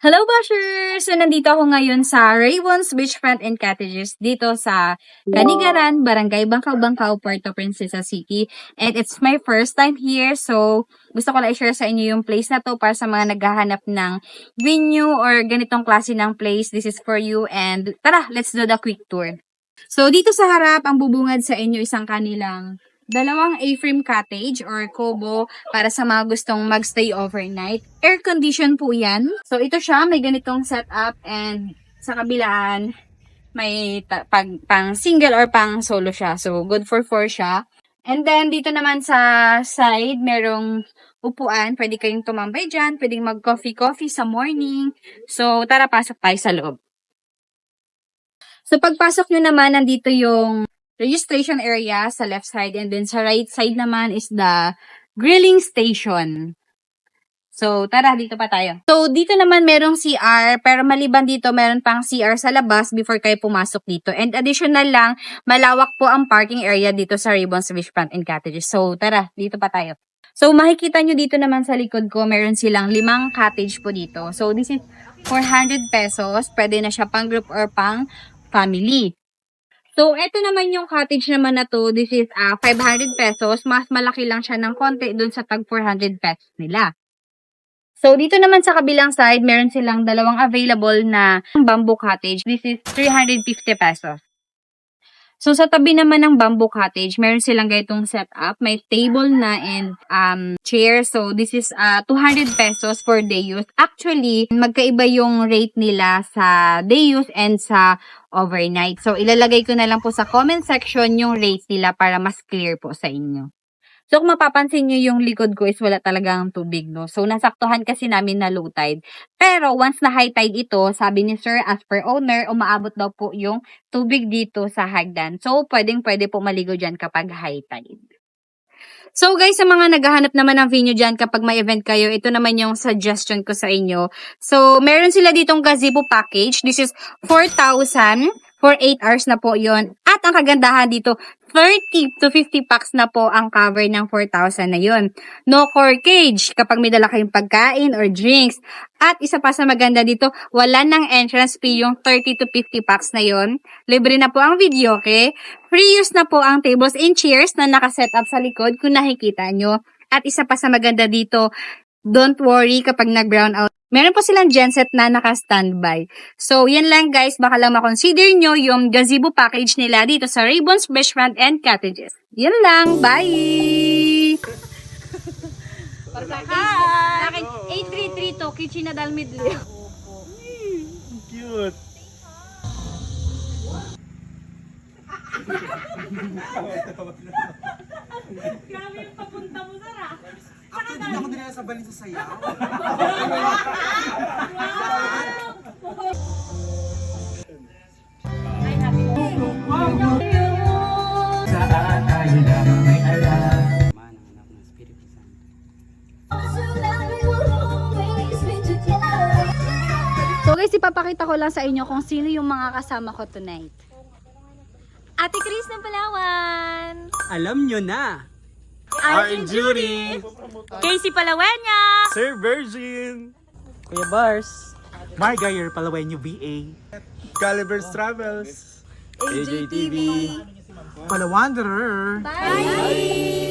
Hello, Bashers! So, nandito ako ngayon sa Raybon's Beachfront and Cottages dito sa Ganigaran, Barangay Bangkaw-Bangkaw, Puerto Princesa City. And it's my first time here. So, gusto ko lang i-share sa inyo yung place na to para sa mga naghahanap ng venue or ganitong klase ng place. This is for you. And tara, let's do the quick tour. So, dito sa harap, ang bubungad sa inyo isang kanilang dalawang A-frame cottage or kubo para sa mga gustong magstay overnight. Air condition po yan. So, ito siya, may ganitong setup and sa kabilaan, may pag, pang single or pang solo siya. So, good for four siya. And then, dito naman sa side, merong upuan. Pwede kayong tumambay dyan. Pwedeng mag-coffee-coffee sa morning. So, tara, pasok tayo sa loob. So, pagpasok nyo naman, nandito yung registration area sa left side and then sa right side naman is the grilling station. So, tara, dito pa tayo. So, dito naman merong CR, pero maliban dito, meron pang CR sa labas before kayo pumasok dito. And additional lang, malawak po ang parking area dito sa Ribbons Beachfront and Cottages. So, tara, dito pa tayo. So, makikita nyo dito naman sa likod ko, meron silang limang cottage po dito. So, this is 400 pesos. Pwede na siya pang group or pang family. So, eto naman yung cottage naman na to. This is ah 500 pesos. Mas malaki lang siya ng konti dun sa tag 400 pesos nila. So, dito naman sa kabilang side, meron silang dalawang available na bamboo cottage. This is 350 pesos. So, sa tabi naman ng bamboo cottage, meron silang ganitong setup. May table na and um, chair. So, this is uh, 200 pesos for day use. Actually, magkaiba yung rate nila sa day use and sa overnight. So, ilalagay ko na lang po sa comment section yung rates nila para mas clear po sa inyo. So, kung mapapansin nyo yung likod ko is wala talagang tubig, no? So, nasaktuhan kasi namin na low tide. Pero, once na high tide ito, sabi ni sir, as per owner, umaabot daw po yung tubig dito sa hagdan. So, pwedeng pwede po maligo dyan kapag high tide. So guys, sa mga naghahanap naman ng venue dyan kapag may event kayo, ito naman yung suggestion ko sa inyo. So, meron sila ditong gazebo package. This is 4,000 for 8 hours na po yon ang kagandahan dito, 30 to 50 packs na po ang cover ng 4,000 na yon. No core cage kapag may dala kayong pagkain or drinks. At isa pa sa maganda dito, wala ng entrance fee yung 30 to 50 packs na yon. Libre na po ang video, okay? Free use na po ang tables and chairs na nakaset up sa likod kung nakikita nyo. At isa pa sa maganda dito, don't worry kapag nag-brown out. Meron po silang genset na naka-standby. So, yan lang guys. Baka lang makonsider nyo yung gazebo package nila dito sa Ribbons, Beachfront, and Cottages. Yan lang. Bye! Hi! Akin, 8332, Kichina Dal Midley. Cute. Ako din ako din sa balin sa sayaw. Saan tayo lang may alam Mananap ng Espiritu Santo. So guys, ipapakita ko lang sa inyo kung sino yung mga kasama ko tonight. Ate Chris ng Palawan! Alam nyo na! I'm Judy. Casey Palawenya! Sir Virgin. Kuya Bars. Margayer Palawenyo VA. Calibers Travels. AJTV. Palawanderer. Bye!